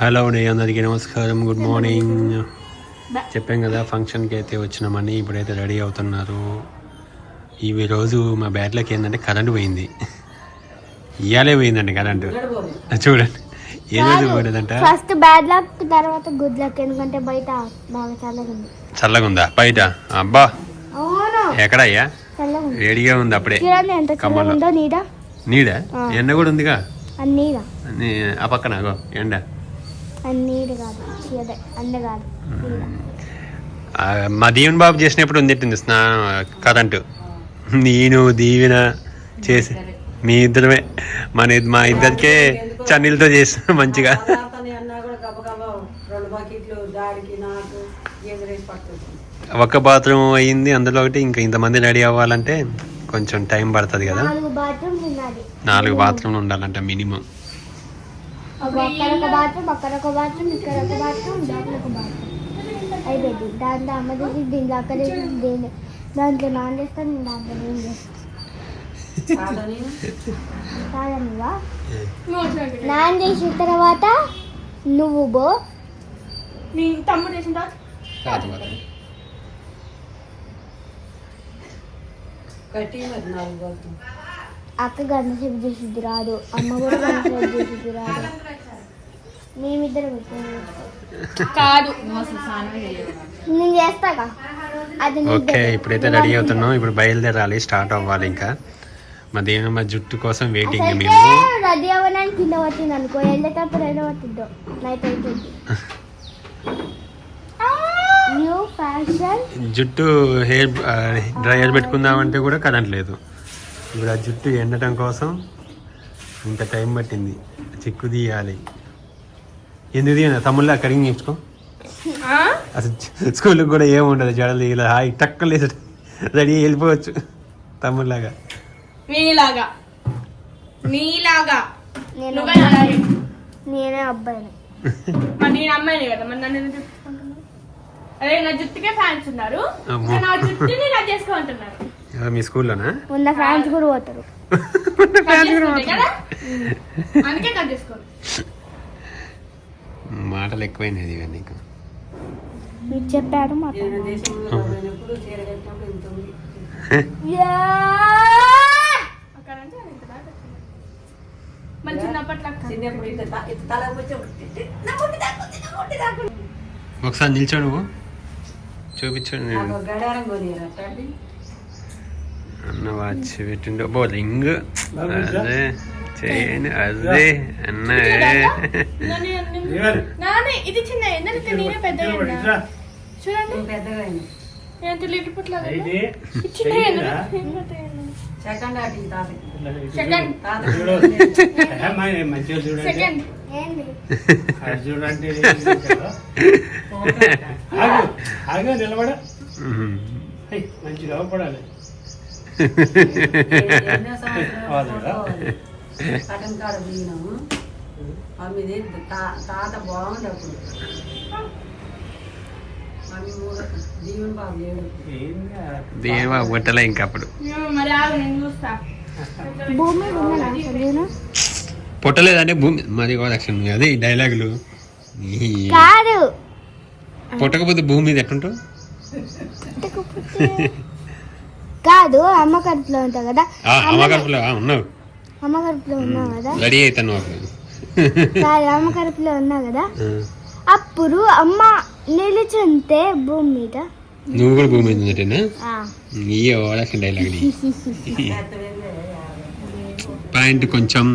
Hello అండి అందరికీ నమస్కారం గుడ్ మార్నింగ్. చెప్పాం కదా ఫంక్షన్కి అయితే వచ్చినామని ఇప్పుడైతే రెడీ అవుతున్నారు. ఈ రోజు మా బ్యాట్లకి ఏంటంటే కరెంటు పోయింది. ఇయాలే పోయిందండి కరెంటు. చూడండి ఏ రోజు పోలేదంట? ఫస్ట్ బ్యాడ్ లక్ తర్వాత గుడ్ లక్ ఎందుకంటే బయట బాగా చల్లగా ఉంది చల్లగా ఉందా బయట? అబ్బా! ఎక్కడయ్యా? వేడిగా ఉంది అప్పుడే. కమ్మలో. నీడ. నీడ. ఎండ కూడా ఉందిగా? నీడ. ఆ పక్కన ఎండ. కాదు. అదే కాదు. మా దీవెన్ బాబు చేసినప్పుడు ఉంది స్నా కరెంటు. నేను దీవెన చేసి మీ ఇద్దరమే. మన మా ఇద్దరికే చన్నీలతో చేసిన మంచిగా. ఒక్క బాత్రూమ్ అయ్యింది అందులో ఒకటి ఇంకా ఇంతమంది రెడీ అవ్వాలంటే కొంచెం టైం పడుతుంది కదా. నాలుగు బాత్రూమ్లు ఉండాలంట మినిమం. ఒక అక్కడ ఒక బాత్రూమ్ అక్కడ ఒక బాత్రూమ్ ఇక్కడ ఒక బాత్రూమ్ లోపల ఒక బాత్రూమ్. అయిపోయింది. దాంట్లో అమ్మ చేసి దీంట్లో అక్కడ చేసి దీని దాంట్లో నాన్ చేస్తాను నేను దాంట్లో నేను చేస్తాను? కాదనివా చేసిన తర్వాత నువ్వు బో నీ తమ్ముడు చేసిన తర్వాత? కట్టి మరి నాలుగు అక్క గంట సేపు చేసిద్ది రాదు. అమ్మ కూడా గంట సేపు చేసిద్ది రాదు. మేమిద్దరం కాదు. నేను చేస్తాగా అది ఓకే. ఇప్పుడైతే రెడీ అవుతున్నాం. ఇప్పుడు బయలుదేరాలి స్టార్ట్ అవ్వాలి ఇంకా. మా దేవుని మా జుట్టు కోసం వెయిటింగ్ మేము. రెడీ అవ్వడానికి కింద పట్టింది అనుకో. వెళ్ళేటప్పుడు అయినా పట్టిద్దు. నైట్ అవుతుంది న్యూ ఫ్యాషన్ జుట్టు హెయిర్ డ్రైయర్ పెట్టుకుందామంటే కూడా కరెంట్ లేదు. ఇప్పుడు ఆ జుట్టు ఎండటం కోసం ఇంత టైం పట్టింది. చిక్కు తీయాలి. ఎందుకు తీయనా? తమ్ముళ్ళ కడిగి నేర్చుకో అసలు స్కూల్కి కూడా ఏముండదు జడలు ఇలా హాయి టక్కలు వేసి రెడీ వెళ్ళిపోవచ్చు. తమ్ముళ్ళలాగా. నీలాగా. నీలాగా. నేను అబ్బాయిని. మరి నేను అమ్మాయిని కదా. మరి నన్ను అదే నా జుట్టుకే ఫ్యాన్స్ ఉన్నారు. నా జుట్టుని రద్దు చేసుకోమంటున్నారు. మీ స్కూల్లోనా? ఉన్న ఫ్యాన్స్ కూడా పోతారు. మాటలు ఎక్కువైనది ఇవన్నీ నీకు. మీరు చెప్పారు. ఒకసారి నిల్చో నువ్వు. చూపించండి నాకు నేను ఒక గడియారం కొనియరా అట్లాంటి అన్న వాచ్ పెట్టిండు బో రింగ్ అదే చేయను అదే అన్న నాని, నాని, నాని, ఇది చిన్న చూడండి సెకండ్ మంచిగా చూడండి ఆగు నిలబడ. కటన్ కాడ పోయినాము తాత అప్పుడు దేవా బుట్టలే ఇంకా అప్పుడు పుట్టలేదంటే భూమి మరి లక్షణం అదే ఈ డైలాగులు పుట్టకపోతే భూమి మీద ఎట్టుంటావు? కాదు అమ్మ కడుపులో ఉంటావు కదా. అమ్మ కడుపులో ఉన్నావు. అమ్మ కడుపులో ఉన్నావు కదా. రెడీ అవుతాను కాదు అమ్మ కడుపులో ఉన్నావు కదా. అప్పుడు అమ్మ నిలుచుంటే భూమి మీద. నువ్వు కూడా భూమి మీద ఉన్నట్టేనా? ఆ, ఈ ఓలక్షన్ డైలాగ్ పాయింట్ కొంచెం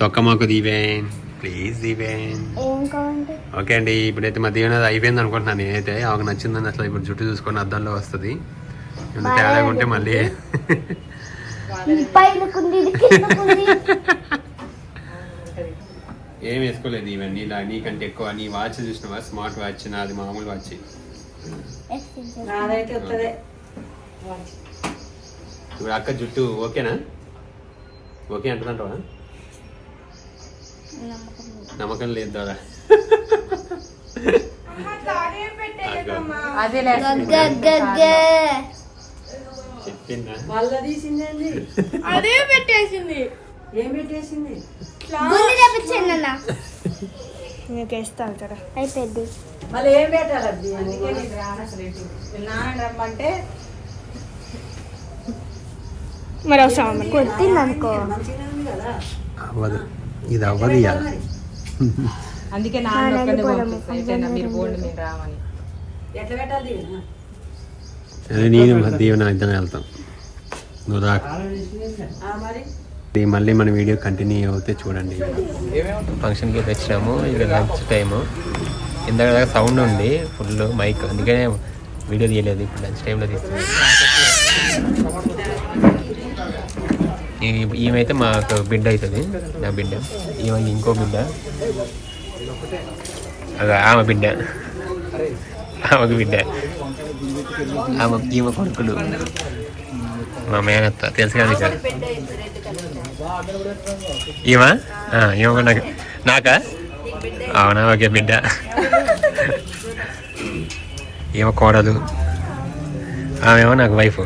తొక్కమాకు దీవేన్ ప్లీజ్ దీవేన్. ఓకే అండి ఇప్పుడైతే మధ్యాహ్నం అయిపోయింది అనుకుంటున్నాను నేనైతే. ఆమెకు నచ్చిందని అసలు ఇప్పుడు జుట్టు చూసుకొని అద్దంలో వస్తుంది. ఏమైనా తేడా ఉంటే మళ్ళీ. ఏం వేసుకోలేదు ఇవన్నీ. ఇలా నీకంటే ఎక్కువ నీ వాచ్ చూసినవా? స్మార్ట్ వాచ్ నాది మామూలు వాచ్. ఇప్పుడు అక్క జుట్టు ఓకేనా? ఓకే అంటున్నావా నమ్మకం లేదు ద్వారా అదే మళ్ళా తీసిందండి అదే పెట్టేసింది. ఏం పెట్టేసింది? నీకు వేస్తాను కదా అయిపోయింది. మళ్ళీ ఏం పెట్టాలి అది అందుకే నేను రాను అసలు నాన్న రమ్మంటే మరి అవసరం మరి కొట్టింది అనుకో అవ్వదు. ఇది అవ్వదు అందుకే నాన్న మీరు పోండి మేము రామని ఎట్లా పెట్టాలి దీన్ని? అదే నేను దీవెన ఇద్దరం వెళ్తాం. నువ్వు మళ్ళీ మన వీడియో కంటిన్యూ అవుతే చూడండి. ఫంక్షన్కి అయితే వచ్చినాము ఇక లంచ్ టైము ఇందాక దాకా సౌండ్ ఉంది ఫుల్ మైక్ అందుకనే వీడియో తీయలేదు ఇప్పుడు లంచ్ టైంలో తీస్తున్నాం ఈ- ఈమెయితే మాకు బిడ్డ అవుతుంది నా బిడ్డ. ఈమె ఇంకో బిడ్డ. అదే ఆమె బిడ్డ. ఆమెకు బిడ్డ. ఆమె ఈమె కొడుకులు. మా మేనత్త. తెలుసు కదా నీకు ఈమా? ఈమె నాకు. నాకా? అవునా? ఓకే బిడ్డ. ఈమె కోడలు. ఆమెమో నాకు వైఫ్.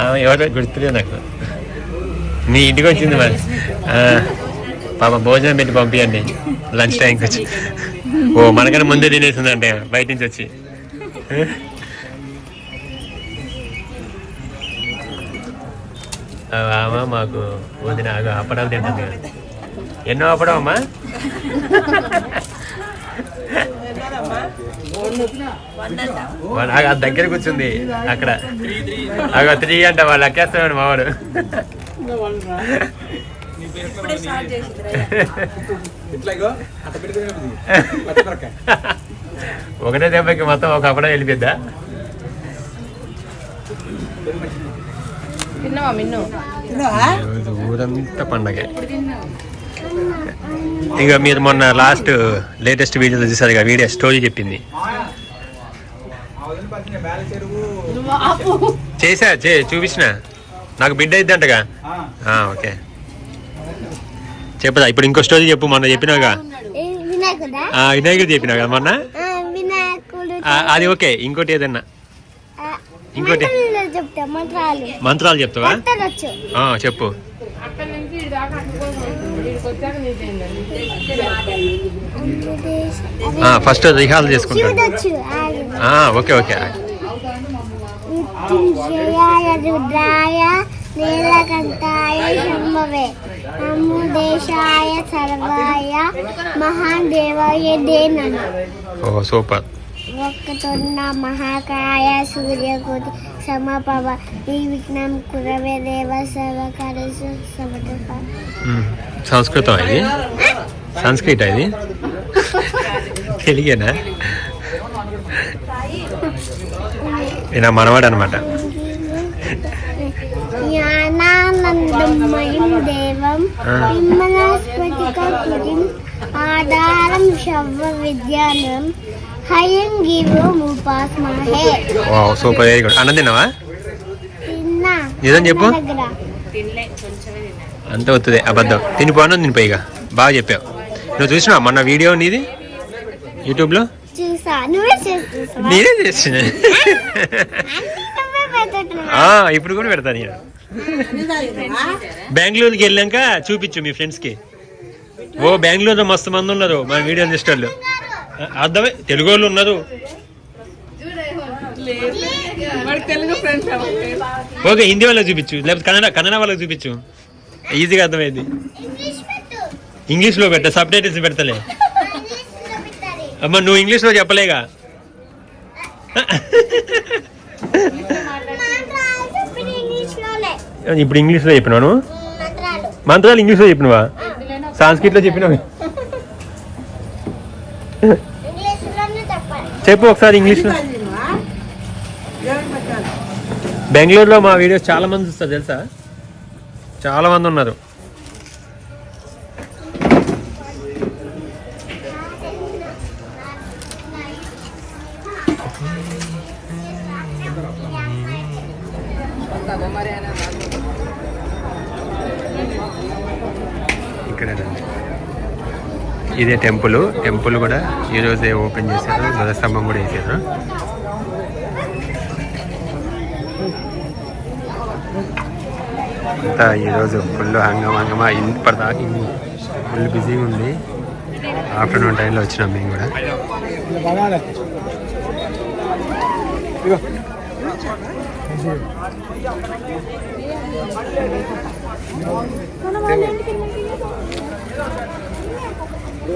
ఆమె ఎవరో గుర్తులేదు నాకు. నీ ఇంటికి వచ్చింది మరి. పాప భోజనం పెట్టి పంపించండి లంచ్ టైంకి వచ్చి. ఓ మనకన్నా ముందే తినేసిందంటే బయట నుంచి వచ్చి. ఆమె మాకు వదిన అప్పడాలు తింటుంది కదా. ఎన్నో అప్పడం అమ్మా? అది దగ్గర కూర్చుంది అక్కడ. అగో త్రీ అంట వాళ్ళు లెక్కేస్తాడు మావాడు ఒకటే దెబ్బకి మొత్తం ఒక అప్పడం వెళ్ళిపోద్దా తిన్నావా మిన్ను? ఈరోజు ఊరంతా పండగ. ఇక మీరు మొన్న లాస్ట్ లేటెస్ట్ వీడియోలో చూసారు ఇక వీడియో స్టోరీ చెప్పింది. చేసా చే చూపించిన. నాకు బిడ్డ ఇద్దంటగా ఆ, ఓకే. చెప్పుదా ఇప్పుడు ఇంకో స్టోరీ చెప్పు మొన్న చెప్పినాగా వినాయకుడా? చెప్పినావు కదా మొన్న? అది ఓకే. ఇంకోటి ఏదన్నా? ఇంకోటి? మంత్రాలు చెప్తా మంత్రాలు. మంత్రాలు చెప్తావా? చెప్పు. ఫస్ట్ రిహాల్. ఆ, ఓకే ఓకే. మృత్యుంజయాయ రుద్రాయ నీలకంఠాయ శంభవే అముదేశాయ సర్వాయ మహాన్ దేవాయ దేనమ ఓ సూపర్. ఒక్కతోన్న మహాకాయ సూర్యకోటి సమపవ ఈ విఘ్నం కురవే దేవ సర్వకార్యసు సమటప మ్మ్. సంస్కృతం ఇది? సంస్కృత ఇది? తెలుగేనా? ఈయన మనవాడు అనమాట జ్ఞానానందమయం దేవం విమలాస్ఫటికం ఆధారం శవ విద్యానం. Super very good. అన్నం తిన్నావా? తిన్నా. నిజం చెప్పు. అంత వస్తుంది అబద్ధం. తినిపోను తినిపో ఇక. బాగా చెప్పావు. నువ్వు చూసినావా మొన్న వీడియో నీది? యూట్యూబ్లో? నేనే చేసిన. ఇప్పుడు కూడా పెడతాను ఇక బెంగళూరుకి వెళ్ళాక చూపించు మీ ఫ్రెండ్స్కి ఓ బెంగళూరులో మస్తు మంది ఉన్నారు మన వీడియో చేసేటోళ్ళు అర్థమే తెలుగు వాళ్ళు ఉన్నారు. వాడికి తెలుగు ఫ్రెండ్స్ ఓకే హిందీ వాళ్ళకి చూపించు. లేకపోతే కన్నడ కన్నడ వాళ్ళకి చూపించు. ఈజీగా అర్థమైంది. ఇంగ్లీష్ పెట్టు ఇంగ్లీష్లో పెట్ట సబ్ టైటిల్స్ పెడతలే. అమ్మ నువ్వు ఇంగ్లీష్లో చెప్పలేగా? ఇప్పుడు ఇంగ్లీష్లో చెప్పినాను మంత్రాలు మంత్రాలు ఇంగ్లీష్లో చెప్పినవా? సాంస్క్రిట్లో చెప్పినావు? చెప్పు ఒకసారి ఇంగ్లీష్లో బెంగళూరులో మా వీడియోస్ చాలా మంది చూస్తారు తెలుసా? చాలా మంది ఉన్నారు. ఇక్కడేనండి. ఇదే టెంపుల్. టెంపుల్ కూడా ఈరోజే ఓపెన్ చేశారు. ధ్వజస్తంభం కూడా వేసారు అంతా ఈరోజు ఫుల్ హంగమ హంగమా. ఇప్పటిదాకా ఫుల్ బిజీగా ఉంది. ఆఫ్టర్నూన్ టైంలో వచ్చినాం మేము కూడా. ఏ